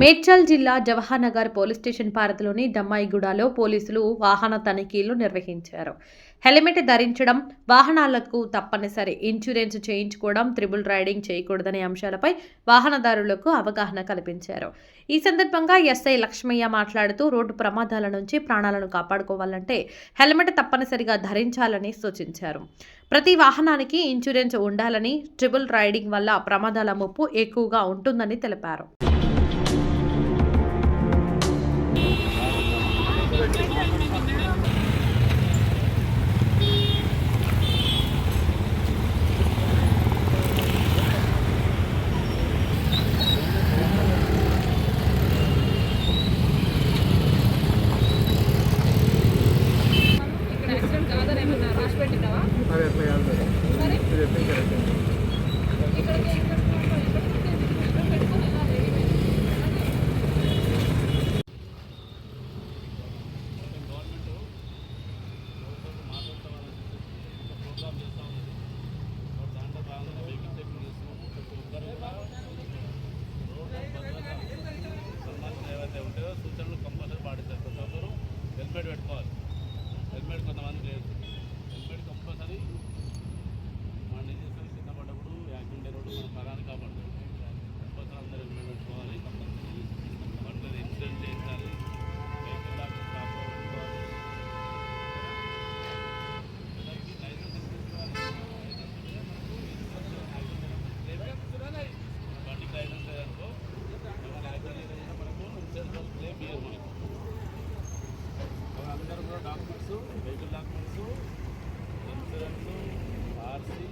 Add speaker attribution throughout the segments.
Speaker 1: మేడ్చల్ జిల్లా Jawaharnagar police station పారధిలోని దమ్మాయిగూడలో పోలీసులు వాహన తనిఖీలు నిర్వహించారు. హెల్మెట్ ధరించడం వాహనాలకు తప్పనిసరి ఇన్సూరెన్స్ చేయించుకోవడం త్రిబుల్ రైడింగ్ చేయకూడదనే అంశాలపై వాహనదారులకు అవగాహన కల్పించారు. ఈ సందర్భంగా ఎస్ఐ లక్ష్మయ్య మాట్లాడుతూ రోడ్డు ప్రమాదాల నుంచి ప్రాణాలను కాపాడుకోవాలంటే హెల్మెట్ తప్పనిసరిగా ధరించాలని సూచించారు. ప్రతి వాహనానికి ఇన్సూరెన్స్ ఉండాలని ట్రిబుల్ రైడింగ్ వల్ల ప్రమాదాల ముప్పు ఎక్కువగా ఉంటుందని తెలిపారు.
Speaker 2: పెట్టినావా
Speaker 3: అది ఎట్లా కాదు.
Speaker 2: మరి
Speaker 3: మీరు చెప్పింది కరెక్ట్
Speaker 4: సూచనలు కంపల్సరీ పాటిస్తారు. ప్రతి ఒక్కరు హెల్మెట్ పెట్టుకోవాలి. హెల్మెట్ కొంతమంది లేదు హెల్మెట్ కంపల్సరీ మన నిజం కింద పడ్డప్పుడు యాక్సిడెంట్ అయినప్పుడు మన పరాన్ని కాపాడుతుంది కంపల్సరీ అందరూ హెల్మెట్ పెట్టుకోవాలి కంపల్సరీ బండ్లు ఇన్సూరెన్స్ చేయించాలి వెహికల్ లాగా స్టాప్ పెట్టుకోవాలి లైసెన్స్ బండికి లైసెన్స్ లేదనుకో ఏమైనా యాక్సిడెంట్ అయినా మనకు ఇన్సూరెన్స్ క్లెయిమ్ ఇయ్యరు మనకు అందరూ documents vehicle documents insurance RC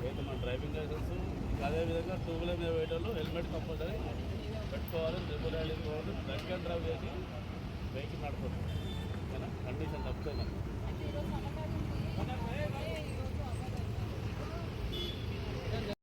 Speaker 4: అయితే మన డ్రైవింగ్ లైసెన్స్ అదేవిధంగా టూ వీలర్ మీద పోయేటోళ్ళు హెల్మెట్ కంపల్సరీ పెట్టుకోవాలి ట్రిపుల్ రైడింగ్ పోవాలి డ్రంక్ అండ్ డ్రైవ్ చేసి